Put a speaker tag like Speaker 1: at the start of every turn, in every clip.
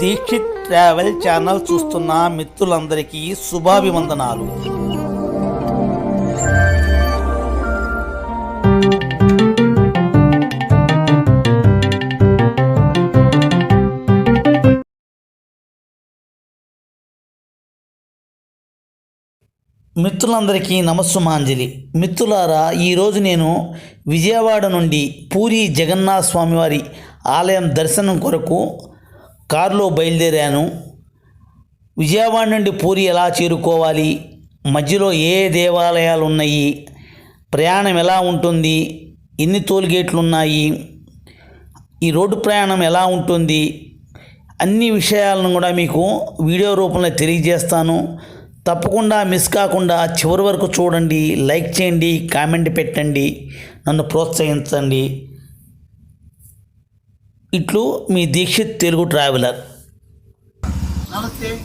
Speaker 1: Dixit travel channel చూస్తున్న మిత్రులందరికీ శుభాభివందనాలు. మిత్రులందరికీ నమస్సుమాంజలి. మిత్రులారా ఈరోజు నేను విజయవాడ నుండి పూరి జగన్నాథ స్వామివారి ఆలయం దర్శనం కొరకు కారులో బయలుదేరాను. విజయవాడ నుండి పూరి ఎలా చేరుకోవాలి? మధ్యలో ఏ దేవాలయాలు ఉన్నాయి ప్రయాణం ఎలా ఉంటుంది? ఎన్ని టోల్గేట్లు ఉన్నాయి ఈ రోడ్డు ప్రయాణం ఎలా ఉంటుంది? అన్ని విషయాలను కూడా మీకు వీడియో రూపంలో తెలియజేస్తాను. తప్పకుండా మిస్ కాకుండా చివరి వరకు చూడండి. లైక్ చేయండి కామెంట్ పెట్టండి. నన్ను ప్రోత్సహించండి. ఇట్లు మీ Dikshith Telugu traveller.
Speaker 2: Namaste.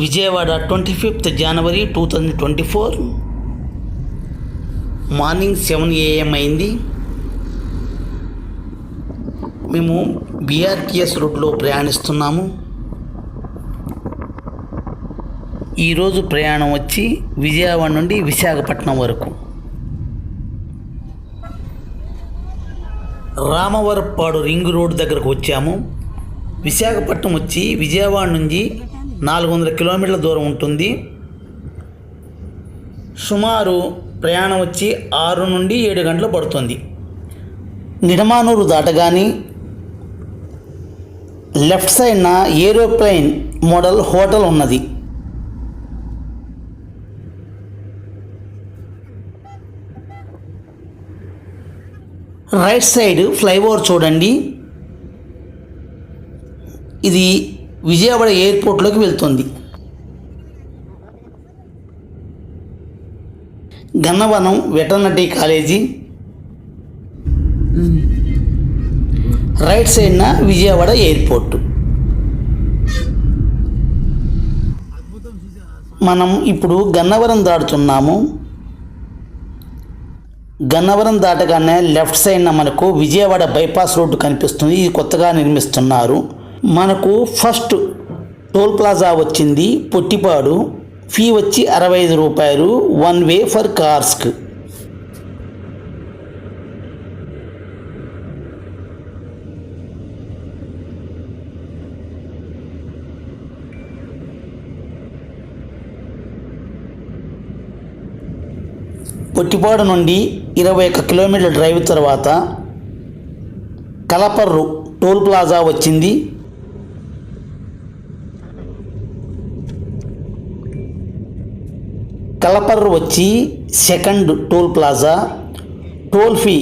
Speaker 1: Vijayawada twenty fifth January two thousand twenty four. Morning seven AM అయింది. మేము బీఆర్టీఎస్ రూట్లో ప్రయాణిస్తున్నాము. ఈరోజు ప్రయాణం వచ్చి విజయవాడ నుండి విశాఖపట్నం వరకు. రామవరపాడు రింగ్ రోడ్ దగ్గరకు వచ్చాము. విశాఖపట్నం వచ్చి విజయవాడ నుంచి నాలుగు వందల కిలోమీటర్ల దూరం ఉంటుంది. సుమారు ప్రయాణం వచ్చి ఆరు నుండి ఏడు గంటలు పడుతుంది. నిడమానూరు దాటగాని లెఫ్ట్ సైడ్న ఏరోప్లేన్ మోడల్ హోటల్ ఉన్నది. రైట్ సైడ్ ఫ్లైఓవర్ చూడండి. ఇది విజయవాడ ఎయిర్పోర్ట్లోకి వెళ్తుంది. గన్నవనం వెటర్నరీ కాలేజీ. రైట్ సైడ్న విజయవాడ ఎయిర్పోర్ట్. మనం ఇప్పుడు గన్నవరం దాటుతున్నాము. గన్నవరం దాటగానే లెఫ్ట్ సైడ్న మనకు విజయవాడ బైపాస్ రోడ్డు కనిపిస్తుంది. ఇది కొత్తగా నిర్మిస్తున్నారు. మనకు ఫస్ట్ టోల్ ప్లాజా వచ్చింది. పొట్టిపాడు. ఫీ వచ్చి అరవై ఐదు రూపాయలు. వన్ వే ఫర్ కార్స్కి. పొట్టిపాడు నుండి ఇరవై ఒక్క కిలోమీటర్ల డ్రైవ్ తర్వాత కలపర్రు టోల్ ప్లాజా వచ్చింది. కలపర్రు వచ్చి second toll plaza. Toll fee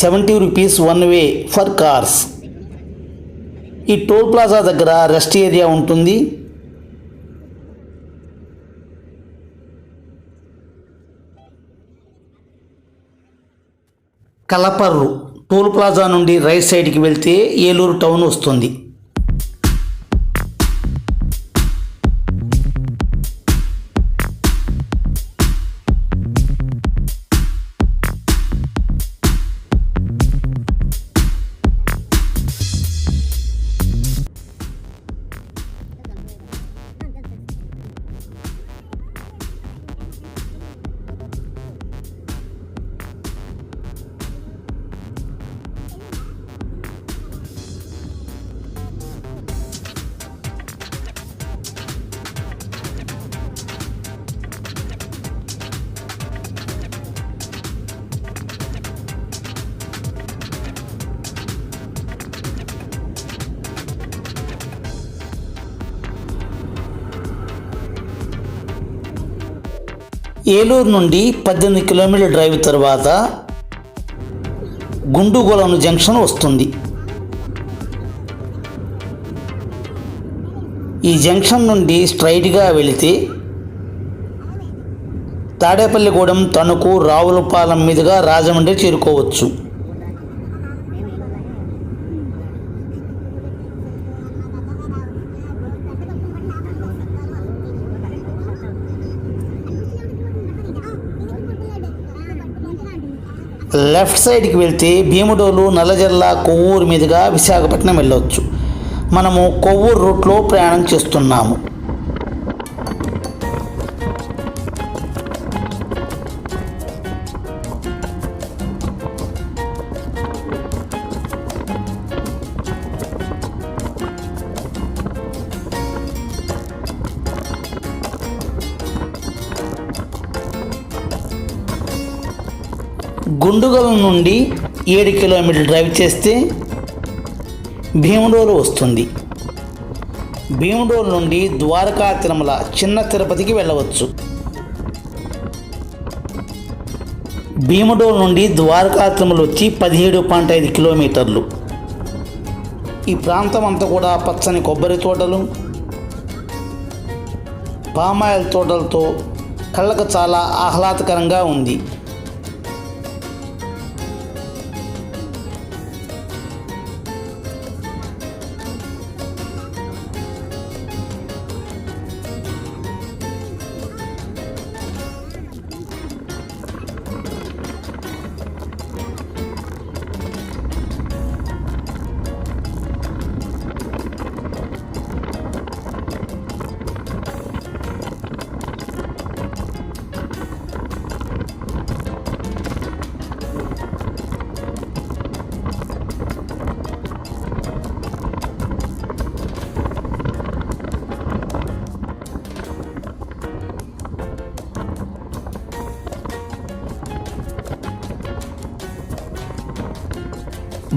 Speaker 1: seventy rupees one way for cars. ఈ టోల్ ప్లాజా దగ్గర రెస్ట్ ఏరియా ఉంటుంది. కలపర్రు టోల్ ప్లాజా నుండి రైట్ సైడ్కి వెళ్తే ఏలూరు టౌన్ వస్తుంది. ఏలూరు నుండి పద్దెనిమిది కిలోమీటర్ల డ్రైవ్ తర్వాత గుండుగోలం జంక్షన్ వస్తుంది. ఈ జంక్షన్ నుండి స్ట్రైట్గా వెళితే తాడేపల్లిగూడెం తణుకు రావులపాలెం మీదుగా రాజమండ్రి చేరుకోవచ్చు. లెఫ్ట్ సైడ్కి వెళ్తే భీముడోలు నల్లజర్ల కొవ్వూరు మీదుగా విశాఖపట్నం వెళ్ళవచ్చు మనము కొవ్వూరు రూట్లో ప్రయాణం చేస్తున్నాము. గుండుగల నుండి ఏడు కిలోమీటర్లు డ్రైవ్ చేస్తే భీమడోలు వస్తుంది. భీమడోలు నుండి ద్వారకా తిరుమల చిన్న తిరుపతికి వెళ్ళవచ్చు. భీమడోలు నుండి ద్వారకా తిరుమల వచ్చి పదిహేడు పాయింట్ ఐదు కిలోమీటర్లు. ఈ ప్రాంతం అంతా కూడా పచ్చని కొబ్బరి తోటలు పామాయిల్ తోటలతో కళ్ళకు చాలా ఆహ్లాదకరంగా ఉంది.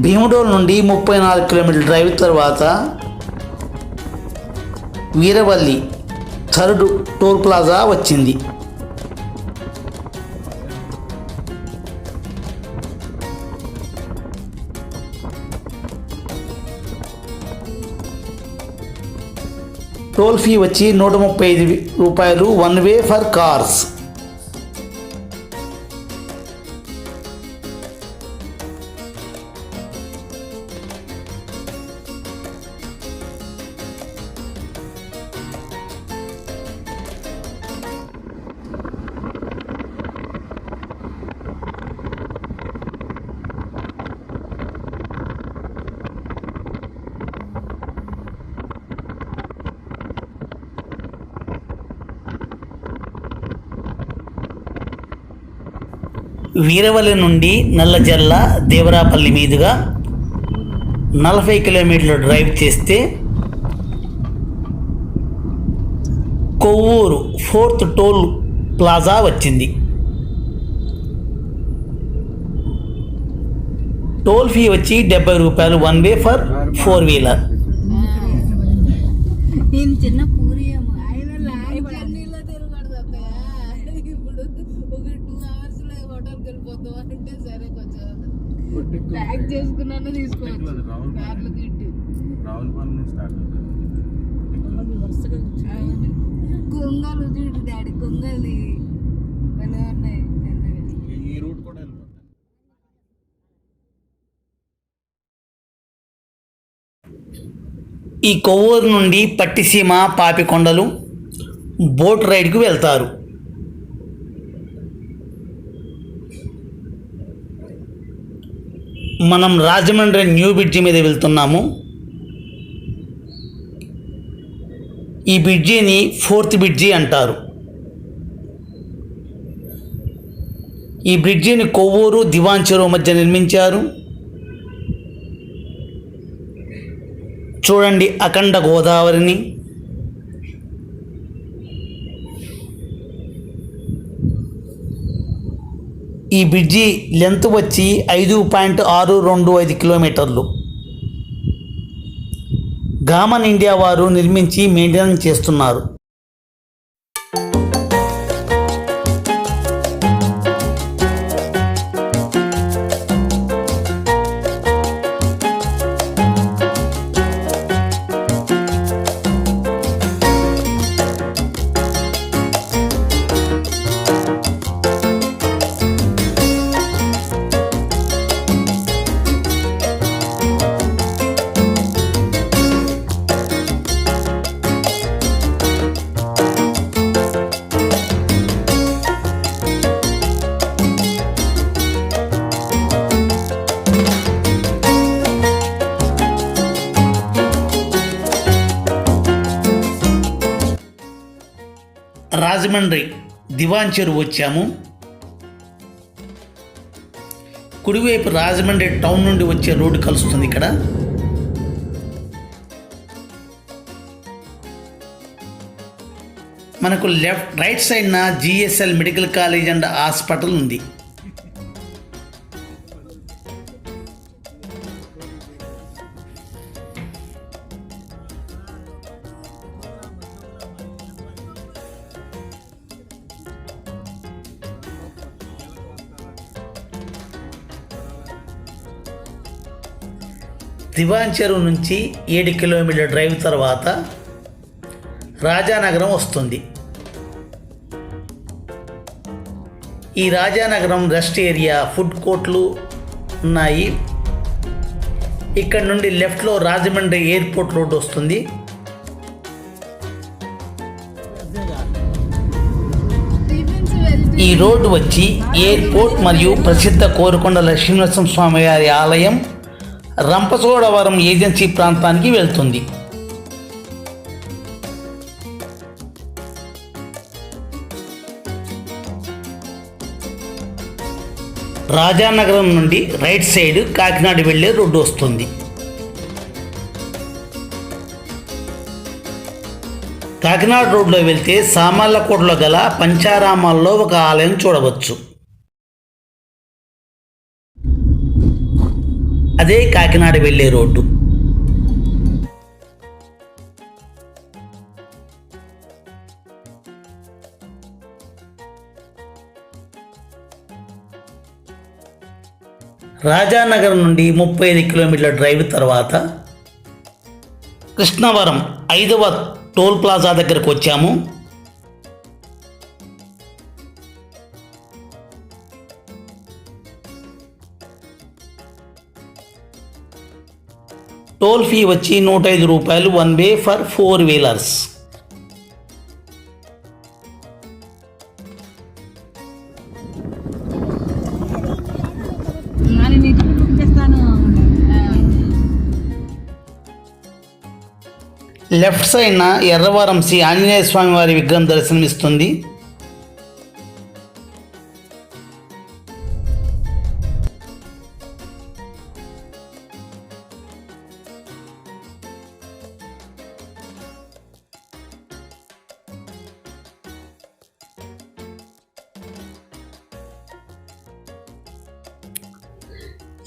Speaker 1: భీముడోల్ నుండి ముప్పై నాలుగు కిలోమీటర్ల డ్రైవ్ తర్వాత వీరవల్లి థర్డ్ టోల్ ప్లాజా వచ్చింది. టోల్ ఫీ వచ్చి నూట ముప్పై ఐదు రూపాయలు one way for cars. Veeravalli నుండి నల్లజల్ల దేవరాపల్లి మీదుగా నలభై కిలోమీటర్లు డ్రైవ్ చేస్తే కొవ్వూరు ఫోర్త్ టోల్ ప్లాజా వచ్చింది. టోల్ ఫీ వచ్చి డెబ్బై రూపాయలు one way for four wheeler.
Speaker 2: Start అవుతుంది.
Speaker 3: కొంగలు చూడు డాడీ ఉన్నాయి. ఎన్నగా.
Speaker 2: ఈ రూట్ కూడా వెళ్ళిపోతుంది
Speaker 1: ఈ కొవ్వూరు నుండి పట్టిసీమ పాపికొండలు బోట్ రైడ్కు వెళ్తారు. మనం రాజమండ్రి న్యూ బ్రిడ్జి మీద వెళ్తున్నాము. ఈ బ్రిడ్జిని ఫోర్త్ బ్రిడ్జి అంటారు. ఈ బ్రిడ్జిని కొవ్వూరు దివాన్ చెరువు మధ్య నిర్మించారు. చూడండి అఖండ గోదావరిని. ఈ బ్రిడ్జి లెంత్ వచ్చి ఐదు పాయింట్ ఆరు రెండు ఐదు కిలోమీటర్లు. గామన్ ఇండియా వారు నిర్మించి మెయింటెనెన్స్ చేస్తున్నారు. రాజమండ్రి దివాన్ చెరువు వచ్చాము. కుడివైపు రాజమండ్రి టౌన్ నుండి వచ్చే రోడ్డు కలుస్తుంది ఇక్కడ. మనకు లెఫ్ట్ రైట్ సైడ్న GSL medical college and hospital ఉంది. దివాన్ చెరువు నుంచి ఏడు కిలోమీటర్ల డ్రైవ్ తర్వాత రాజానగరం వస్తుంది. ఈ రాజానగరం రెస్ట్ ఏరియా ఫుడ్ కోర్ట్లు ఉన్నాయి. ఇక్కడ నుండి లెఫ్ట్లో రాజమండ్రి ఎయిర్పోర్ట్ రోడ్ వస్తుంది. ఈ రోడ్డు వచ్చి ఎయిర్పోర్ట్ మరియు ప్రసిద్ధ కోరుకొండ లక్ష్మీనరసింహ స్వామి గారి ఆలయం రంపచోడవరం ఏజెన్సీ ప్రాంతానికి వెళ్తుంది. రాజానగరం నుండి రైట్ సైడ్ కాకినాడ వెళ్ళే రోడ్డు వస్తుంది. కాకినాడ రోడ్లో వెళ్తే సామర్లకోటలో గల పంచారామాల్లో ఒక ఆలయం చూడవచ్చు. అదే కాకినాడ వెళ్ళే రోడ్డు. రాజానగరం నుండి ముప్పై ఐదు కిలోమీటర్ల డ్రైవ్ తర్వాత కృష్ణవరం ఐదవ టోల్ ప్లాజా దగ్గరకు వచ్చాము. టోల్ ఫీ వచ్చి నూట ఐదు రూపాయలు one way for four wheelers. Left సైడ్న ఎర్రవరం శ్రీ ఆంజనేయ స్వామి వారి విగ్రహం దర్శనమిస్తుంది.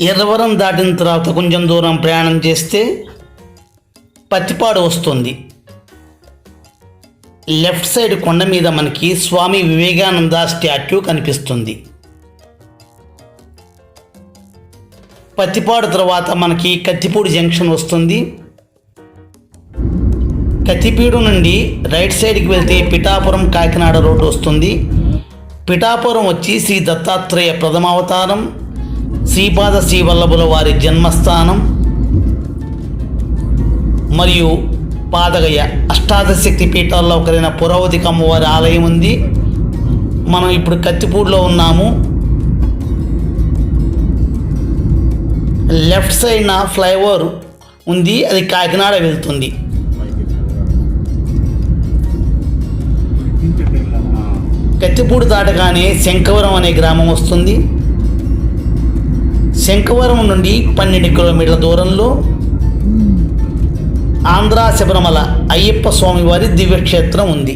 Speaker 1: ఎర్రవరం దాటిన తర్వాత కొంచెం దూరం ప్రయాణం చేస్తే పత్తిపాడు వస్తుంది. లెఫ్ట్ సైడ్ కొండ మీద మనకి స్వామి వివేకానంద స్టాట్యూ కనిపిస్తుంది. పత్తిపాడు తర్వాత మనకి కత్తిపూడి జంక్షన్ వస్తుంది. కత్తిపీడు నుండి రైట్ సైడ్కి వెళ్తే పిఠాపురం కాకినాడ రోడ్డు వస్తుంది. పిఠాపురం వచ్చి శ్రీ దత్తాత్రేయ ప్రథమావతారం. శ్రీపాద శ్రీవల్లభుల వారి జన్మస్థానం మరియు పాదగయ అష్టాదశ శక్తి పీఠాల్లో ఒకరైన పురవతికి అమ్మవారి ఆలయం ఉంది. మనం ఇప్పుడు కత్తిపూడిలో ఉన్నాము. లెఫ్ట్ సైడ్న ఫ్లైఓవర్ ఉంది అది కాకినాడ వెళ్తుంది. కత్తిపూడి దాటగానే శంఖవరం అనే గ్రామం వస్తుంది. శంఖవరం నుండి పన్నెండు కిలోమీటర్ల దూరంలో ఆంధ్ర శబరిమల అయ్యప్ప స్వామివారి దివ్యక్షేత్రం ఉంది.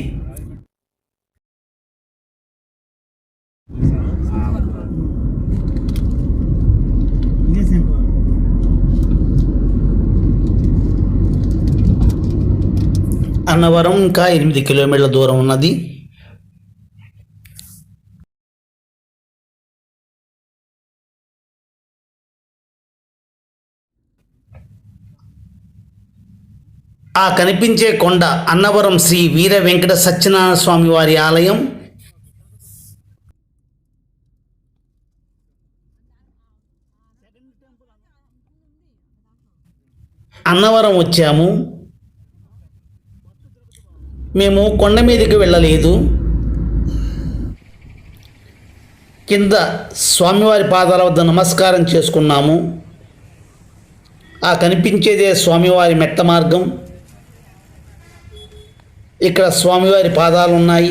Speaker 1: అన్నవరం ఇంకా ఎనిమిది కిలోమీటర్ల దూరం ఉన్నది. ఆ కనిపించే కొండ అన్నవరం శ్రీ వీర వెంకట సత్యనారాయణ స్వామి వారి ఆలయం. అన్నవరం వచ్చాము. మేము కొండ మీదకి వెళ్ళలేదు. కింద స్వామివారి పాదాల వద్ద నమస్కారం చేసుకున్నాము. ఆ కనిపించేదే స్వామివారి మెట్ట మార్గం. ఇక్కడ స్వామివారి పాదాలు ఉన్నాయి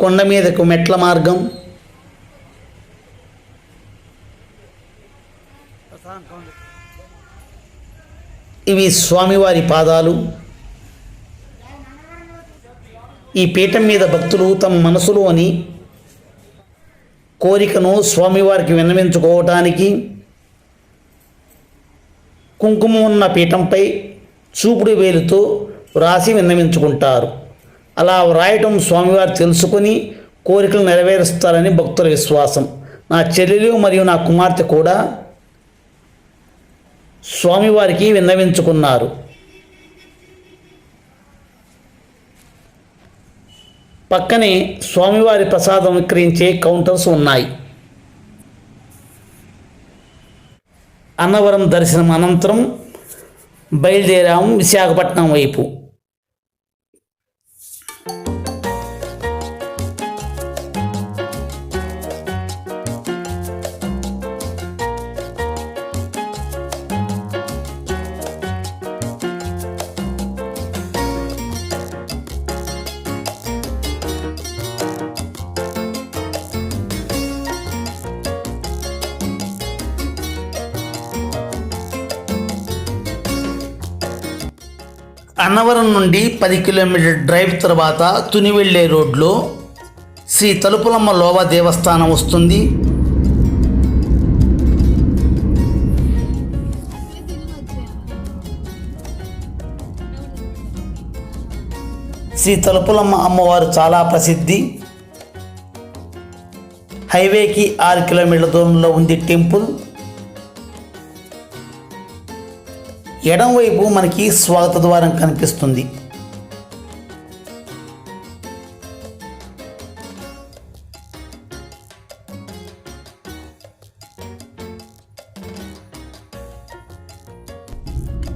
Speaker 1: కొండ మీదకు మెట్ల మార్గం. ఇవి స్వామివారి పాదాలు. ఈ పీఠం మీద భక్తులు తమ మనసులోని కోరికను స్వామివారికి విన్నవించుకోవటానికి కుంకుమ ఉన్న పీఠంపై చూపుడు వేలుతో వ్రాసి విన్నవించుకుంటారు. అలా వ్రాయటం స్వామివారు తెలుసుకొని కోరికలు నెరవేరుస్తారని భక్తుల విశ్వాసం. నా చెల్లెలు మరియు నా కుమార్తె కూడా స్వామివారికి విన్నవించుకున్నారు. పక్కనే స్వామివారి ప్రసాదం విక్రయించే కౌంటర్స్ ఉన్నాయి. అన్నవరం దర్శనం అనంతరం బయలుదేరాము విశాఖపట్నం వైపు. అన్నవరం నుండి పది కిలోమీటర్ డ్రైవ్ తర్వాత తుని వెళ్ళే రోడ్లో శ్రీ తలుపులమ్మ లోవ దేవస్థానం వస్తుంది. శ్రీ తలుపులమ్మ అమ్మవారు చాలా ప్రసిద్ధి. హైవేకి ఆరు కిలోమీటర్ల దూరంలో ఉంది టెంపుల్. ఎడం వైపు మనకి స్వాగత ద్వారం కనిపిస్తుంది.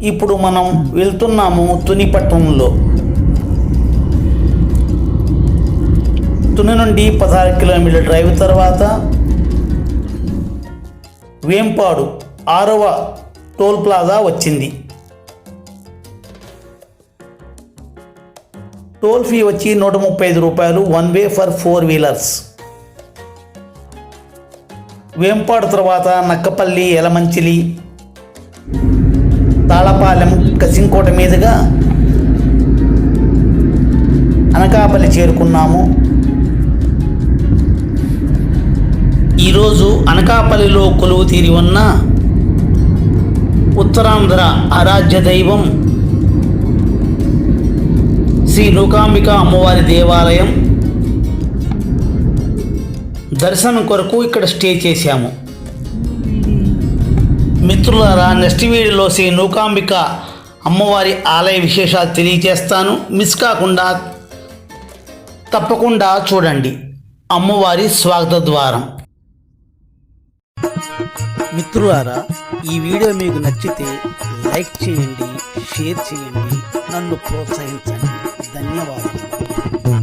Speaker 1: ఇప్పుడు మనం వెళ్తున్నాము తునిపట్నంలో తుని నుండి పదహారు కిలోమీటర్ల డ్రైవ్ తర్వాత వేంపాడు ఆరవ టోల్ ప్లాజా వచ్చింది. టోల్ ఫీ వచ్చి నూట ముప్పై ఐదు రూపాయలు one way for four wheelers. Vempadu తర్వాత నక్కపల్లి ఎలమంచిలి తాళపాలెం కసింకోట మీదుగా అనకాపల్లి చేరుకున్నాము. ఈరోజు అనకాపల్లిలో కొలువు తీరి ఉన్న ఉత్తరాంధ్ర ఆరాధ్య దైవం. శ్రీ నూకాంబిక అమ్మవారి దేవాలయం. దర్శనం కొరకు ఇక్కడ స్టే చేశాము. మిత్రులారా నెక్స్ట్ వీడియోలో శ్రీ నూకాంబిక అమ్మవారి ఆలయ విశేషాలు తెలియజేస్తాను. మిస్ కాకుండా తప్పకుండా చూడండి. అమ్మవారి స్వాగత ద్వారం. మిత్రులారా ఈ వీడియో మీకు నచ్చితే లైక్ చేయండి షేర్ చేయండి నన్ను ప్రోత్సహించండి. ధన్యవాదాలు.